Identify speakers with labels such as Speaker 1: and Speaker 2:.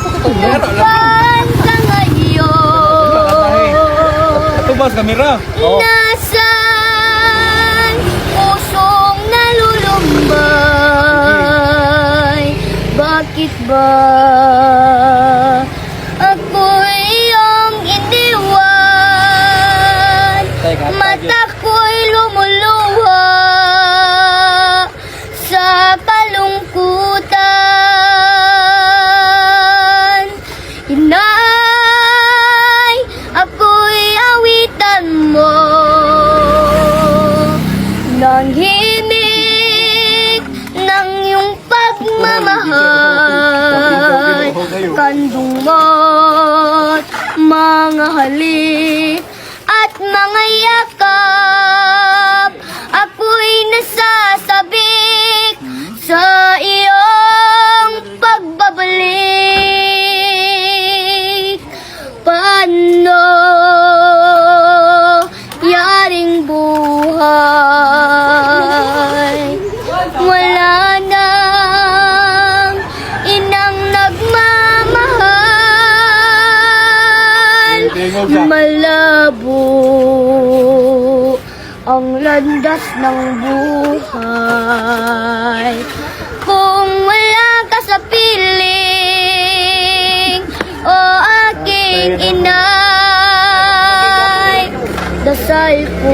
Speaker 1: Saan ka ngayon?
Speaker 2: Ito ba sa kamera? Oo.
Speaker 1: Nasaan pusong nalulumbay? Bakit ba ako'y iyong iniwan? Mata ko'y lumuluha Nang himig ng iyong pagmamahal. Kandong mo't mga halik Malabo ang landas ng buhay. Kung wala ka sa piling, o aking inay, dasal ko